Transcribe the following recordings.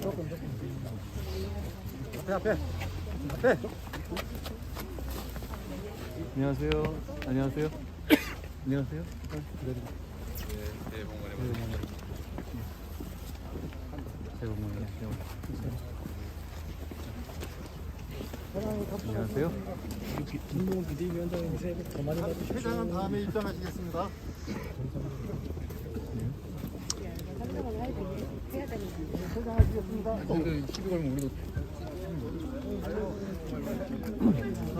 앞에 앞에 앞에 안녕하세요. 안녕하세요. 안녕하세요. 새해 복 많이 받으세요. 새해 복 많이 받으세요. 안녕하세요. 김동훈 비대위원장님 새해 복 더 많이 받으십시오 회장은 다음에 입장하시겠습니다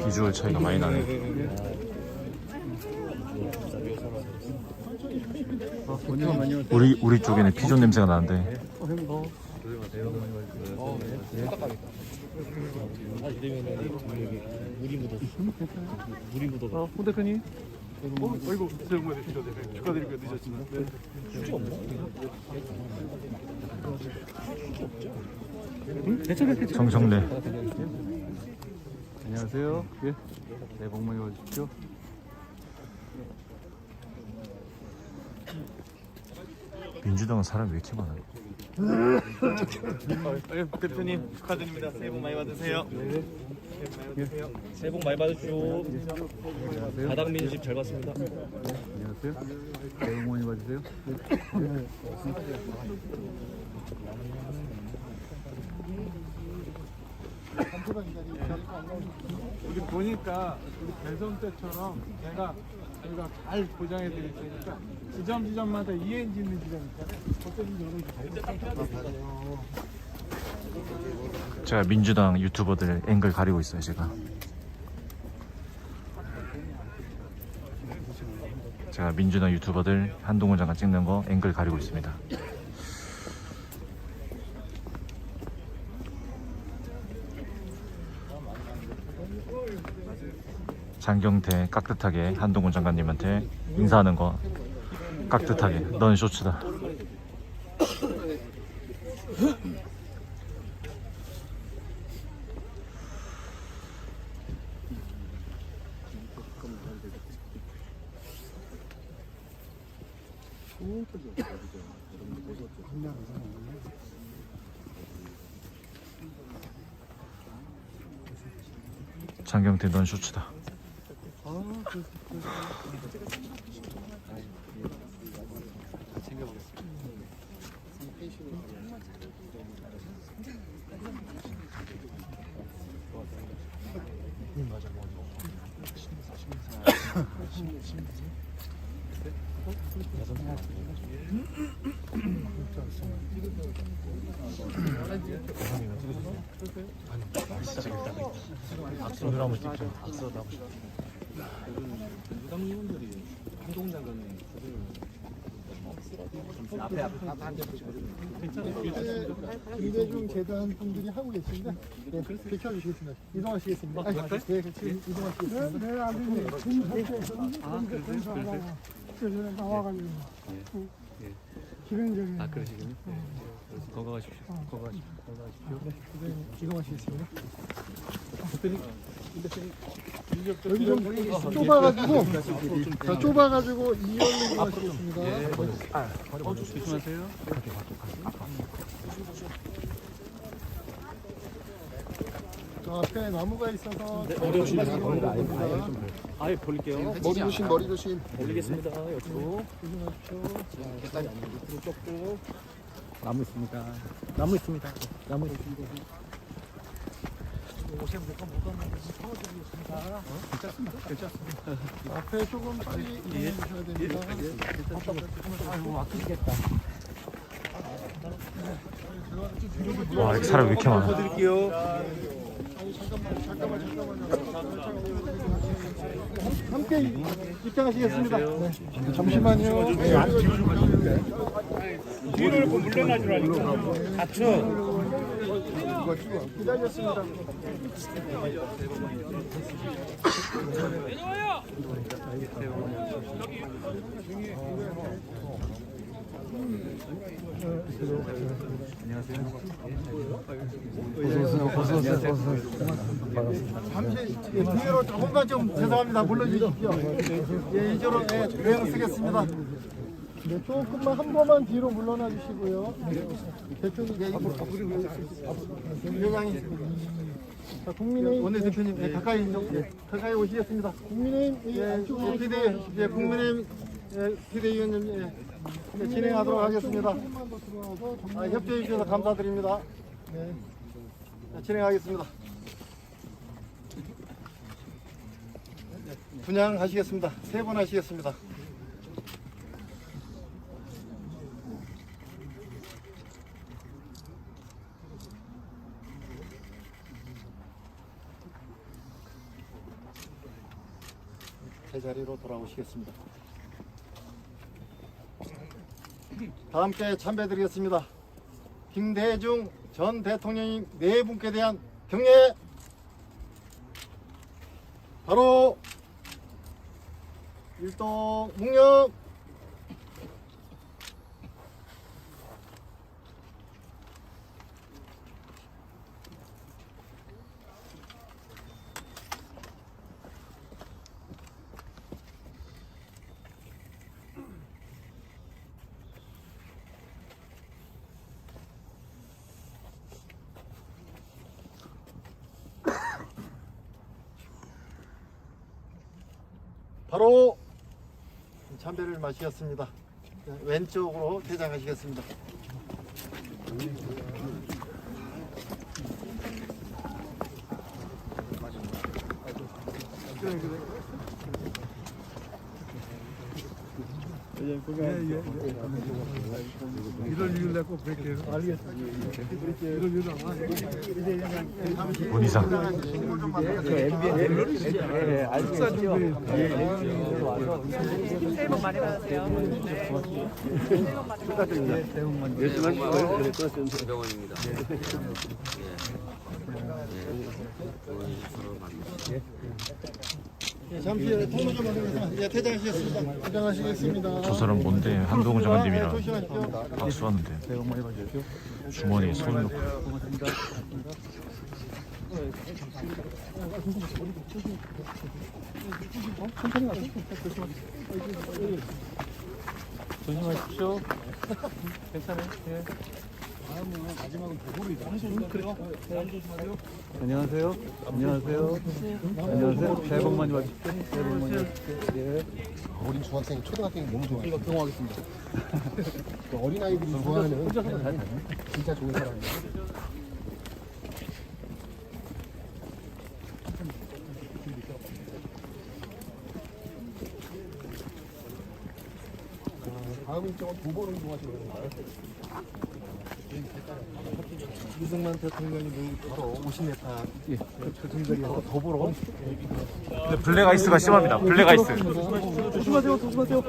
비주얼 차이가 많이 나네. 우리 우리 쪽에는 피존 냄새가 나는데 아, 홍 대표님. 어, 아이고, 많이 받으세요. 축하드리고 늦었지만. 네. 괜찮아요, 괜찮아요. 정성래 안녕하세요. 예. 새해 복 많이 받으십시오. 민주당은 사람이 왜 이렇게 많아? 아, 대표님 축하드립니다. 새해 복 많이 받으세요. 새해 복 많이 받으시오. 안녕하세요. 바닥민 집 잘 봤습니다. 안녕하세요. 새해 복 많이 받으세요. 우리 보니까 우리 대선 때처럼 내가 저희가 잘 보장해 드릴 테니까 지점 지점마다 ENG 있는 지점 있잖아요. 제가 민주당 유튜버들 앵글 가리고 있어요 제가. 제가 민주당 유튜버들 한동훈 장관 찍는 거 앵글 가리고 있습니다. 장경태 깍듯하게 한동훈 장관님한테 인사하는 거 깍듯하게 넌 쇼츠다. 장경태 넌 쇼츠다. 박수로 한번 찍죠. 박수로 한번. 민주당 의원들이 한동 장관님 김대중 재단 분들이 하고 계십니다 네, 비켜주시겠습니다. 이동하시겠습니다. 아니, 네, 같이 이동하시겠습니다. 네, 네, 아버님. 군사에서 군사하고 저전에 나와가지고. 기능적인. 아, 그러시군요. 건강하십시오. 건강하십시오. 건강하십시오. 네, 이동하시겠습니다. 대표님, 여기 좀 좁아가지고 자, 좁아가지고 2열로 이동하시겠습니다 어, 조심하세요. 저 앞에 나무가 있어서 조심. 조심하십시오 아예 벌릴게요. 머리 조심 머리 조심 벌리겠습니다. 옆으로. 나무 있습니다. 나무 있습니다. 나무 있습니다. 앞에 조금 빨리 이동해 주셔야 됩니다 와 이렇게 사람 왜 이렇게 많아? 드릴게요. 함께 입장하시겠습니다 네. 잠시만요 뒤로 이렇게 물러나주라니까. 기다렸습니다 잠시 예, 뒤로 조금만 좀 죄송합니다 물러주십시오 예, 이쪽으로 예, 대응 쓰겠습니다 네, 조금만 한 번만 뒤로 물러나 주시고요. 네. 대표님, 네, 위원장님. 자, 국민의힘. 원내 대표님, 네, 가까이, 네, 가까이 오시겠습니다. 국민의힘, 예, 예, 피대, 예, 국민의힘, 예, 피대위원님, 예, 네, 진행하도록 하겠습니다. 아, 협조해 주셔서 감사드립니다. 네. 네, 진행하겠습니다. 분양하시겠습니다. 세 번 하시겠습니다. 제자리로 돌아오시겠습니다. 다 함께 참배드리겠습니다. 김대중 전 대통령님 네 분께 대한 경례 바로 일동 묵념 바로 참배를 마시겠습니다. 왼쪽으로 퇴장하시겠습니다. 이럴 일내꼭 뵐게요. 알겠습니다. 이럴 일은 문 이상. 새해 복 많이 받으세요. 네. 예, 잠시 통로 좀 하겠습니다. 예, 퇴장하시겠습니다. 퇴장하시겠습니다. 저 사람 뭔데 한동훈 예, 장관님이랑 조심하십시오. 박수하는데 주머니에 손을 넣고 조심하십시오. 괜찮아요. 예. 안녕하세요. 안녕하세요. 안녕하세요. 새해 복 많이 받으십시오. 새해 복 많이 받으십시오. 예. 어린 중학생, 초등학생이 너무 좋아요. 이거 경호하겠습니다. 어린아이들이 좋아하는 진짜 좋은 사람이에요. 다음 일정은 도보를 이동하시는 건가요? 이승만 대통령이 바로 50m 예, 그 근거리에서 도보로 블랙 아이스가 심합니다. 블랙 아이스. 조심하세요, 조심하세요.